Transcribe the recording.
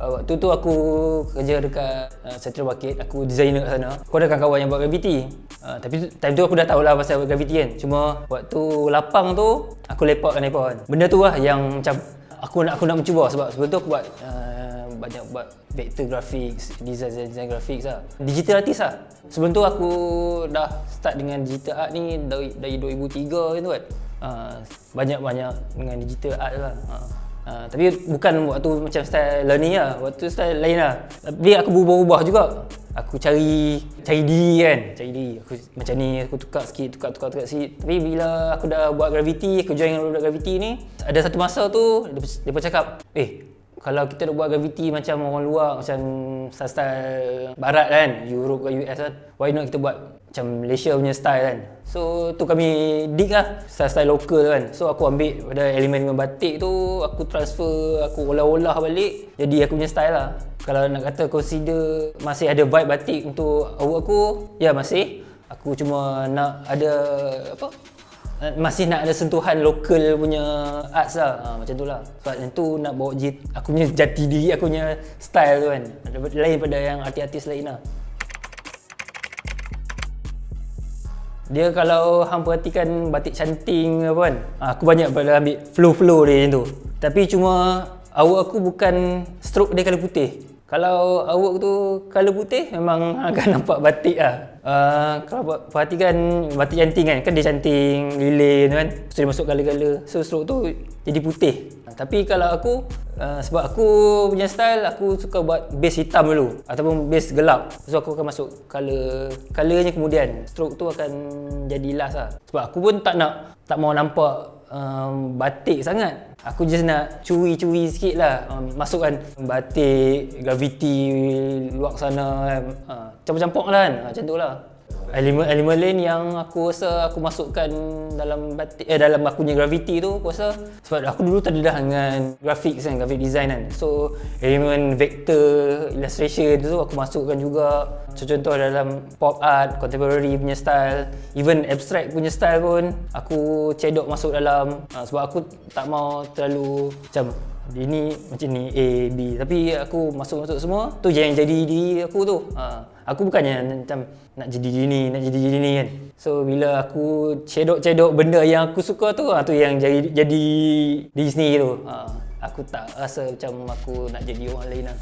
Uh, waktu tu aku kerja dekat uh, Central Market, aku designer kat sana. Aku ada kawan yang buat gravity. Uh, tapi time tu aku dah tahu lah pasal gravity kan. Cuma waktu lapang tu aku lepakkan iPhone. Benda tu lah yang macam aku nak aku nak mencuba sebab sebelum tu aku buat uh, banyak buat vector graphics, design design graphics lah. Digital artist lah. Sebelum tu aku dah start dengan digital art ni dari dari 2003 gitu kan. Uh, banyak-banyak dengan digital art lah. Uh. Uh, tapi bukan waktu macam style learning lah. Waktu style lain lah. Tapi aku berubah-ubah juga. Aku cari cari diri kan. Cari diri. Aku, Macam ni aku tukar sikit Tukar tukar tukar sikit. Tapi bila aku dah buat gravity Aku join dengan budak gravity ni Ada satu masa tu Dia pun cakap Eh kalau kita nak buat gravity macam orang luar Macam style-style barat kan Europe ke US kan. Why not kita buat macam Malaysia punya style kan. So tu kami dig lah Style-style local kan. So aku ambil pada elemen dengan batik tu Aku transfer Aku olah-olah balik Jadi aku punya style lah. Kalau nak kata consider Masih ada vibe batik untuk awak aku Ya masih. Aku cuma nak ada Apa masih nak ada sentuhan lokal punya arts lah. Ha, macam tu lah. Sebab yang tu nak bawa jit, aku punya jati diri aku punya style tu kan. Lain pada yang artis-artis lain lah. Dia kalau hang perhatikan batik canting apa kan ha, aku banyak pada ambil flow-flow dia macam tu. Tapi cuma awak aku bukan stroke dia colour putih kalau awak tu colour putih memang akan nampak batik lah. Uh, kalau per- perhatikan batik canting kan? Kan dia canting lilin kan? So dia masuk colour-colour. So stroke tu jadi putih. Tapi kalau aku uh, sebab aku punya style aku suka buat base hitam dulu. Ataupun base gelap. So aku akan masuk colour colournya kemudian. Stroke tu akan jadi last lah. Sebab aku pun tak nak tak mau nampak um, batik sangat. Aku just nak curi-curi sikit lah um, Masukkan batik, gravity luar sana kan uh, Campur-campur lah kan, uh, macam tu lah Elemen-elemen lain yang aku rasa aku masukkan dalam batik eh dalam aku punya gravity tu aku rasa sebab aku dulu terdedah dengan graphics kan graphic design kan. So elemen vector illustration tu aku masukkan juga. Contoh dalam pop art contemporary punya style even abstract punya style pun aku cedok masuk dalam. Uh, sebab aku tak mau terlalu macam dia ni macam ni A, B. Tapi aku masuk-masuk semua Tu je yang jadi diri aku tu. Ha. Aku bukannya macam nak jadi gini, nak jadi gini kan. So bila aku cedok-cedok benda yang aku suka tu ha, Tu yang jadi, jadi diri sendiri tu. Ha. Aku tak rasa macam aku nak jadi orang lain lah